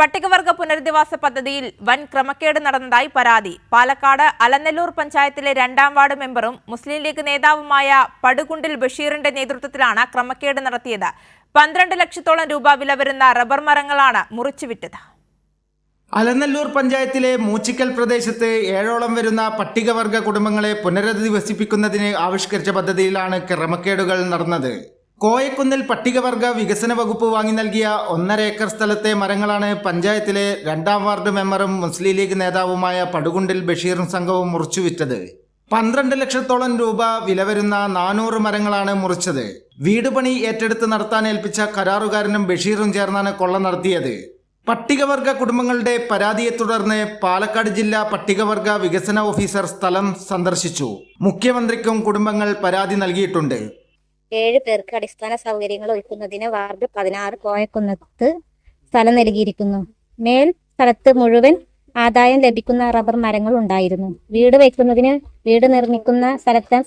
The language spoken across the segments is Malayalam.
പട്ടികവർഗ പുനരധിവാസ പദ്ധതിയിൽ വൻ ക്രമക്കേട് നടന്നതായി പരാതി. പാലക്കാട് അലനല്ലൂർ പഞ്ചായത്തിലെ രണ്ടാം വാർഡ് മെമ്പറും മുസ്ലിം ലീഗ് നേതാവുമായ പടുകുണ്ടിൽ ബഷീറിന്റെ നേതൃത്വത്തിലാണ് ക്രമക്കേട് നടത്തിയത്. പന്ത്രണ്ട് ലക്ഷത്തോളം രൂപ വില വരുന്ന റബ്ബർ മരങ്ങളാണ് മുറിച്ചുവിറ്റത്. അലനല്ലൂർ പഞ്ചായത്തിലെ മൂച്ചിക്കൽ പ്രദേശത്ത് ഏഴോളം വരുന്ന പട്ടികവർഗ കുടുംബങ്ങളെ പുനരധിവസിപ്പിക്കുന്നതിന് ആവിഷ്കരിച്ച പദ്ധതിയിലാണ് ക്രമക്കേടുകൾ നടന്നത്. കോയക്കുന്നിൽ പട്ടികവർഗ വികസന വകുപ്പ് വാങ്ങി നൽകിയ ഒന്നര ഏക്കർ സ്ഥലത്തെ മരങ്ങളാണ് പഞ്ചായത്തിലെ രണ്ടാം വാർഡ് മെമ്പറും മുസ്ലിം ലീഗ് നേതാവുമായ പടുകുണ്ടിൽ ബഷീറും സംഘവും മുറിച്ചുവിറ്റത്. പന്ത്രണ്ട് ലക്ഷത്തോളം രൂപ വില വരുന്ന നാനൂറ് മരങ്ങളാണ് മുറിച്ചത്. വീട് പണി ഏറ്റെടുത്ത് നടത്താൻ ഏൽപ്പിച്ച കരാറുകാരനും ബഷീറും ചേർന്നാണ് കൊള്ള നടത്തിയത്. പട്ടികവർഗ കുടുംബങ്ങളുടെ പരാതിയെ തുടർന്ന് പാലക്കാട് ജില്ലാ പട്ടികവർഗ വികസന ഓഫീസർ സ്ഥലം സന്ദർശിച്ചു. മുഖ്യമന്ത്രിക്കും കുടുംബങ്ങൾ പരാതി നൽകിയിട്ടുണ്ട്. ഏഴ് പേർക്ക് അടിസ്ഥാന സൗകര്യങ്ങൾ ഒരുക്കുന്നതിന് വാർഡ് പതിനാറ് കോയക്കുന്നത്ത് സ്ഥലം നൽകിയിരിക്കുന്നു. മേൽ സ്ഥലത്ത് മുഴുവൻ ആദായം ലഭിക്കുന്ന റബ്ബർ മരങ്ങൾ ഉണ്ടായിരുന്നു. വീട് വയ്ക്കുന്നതിന് വീട് നിർമ്മിക്കുന്ന സ്ഥലത്ത്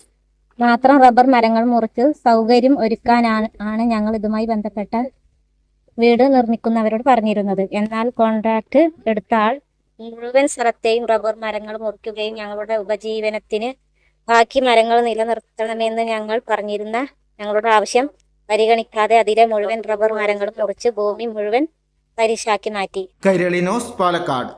മാത്രം റബ്ബർ മരങ്ങൾ മുറിച്ച് സൗകര്യം ഒരുക്കാനാണ് ആണ് ഞങ്ങൾ ഇതുമായി ബന്ധപ്പെട്ട വീട് നിർമ്മിക്കുന്നവരോട് പറഞ്ഞിരുന്നത്. എന്നാൽ കോൺട്രാക്ട് എടുത്ത ആൾ മുഴുവൻ സ്ഥലത്തെയും റബ്ബർ മരങ്ങൾ മുറിക്കുകയും ഞങ്ങളുടെ ഉപജീവനത്തിന് ബാക്കി മരങ്ങൾ നിലനിർത്തണമെന്ന് ഞങ്ങൾ പറഞ്ഞിരുന്ന ഞങ്ങളുടെ ആവശ്യം പരിഗണിക്കാതെ അതിലെ മുഴുവൻ റബ്ബർ മരങ്ങളും മുറിച്ച് ഭൂമി മുഴുവൻ പരിശാക്കി മാറ്റി. പാലക്കാട്.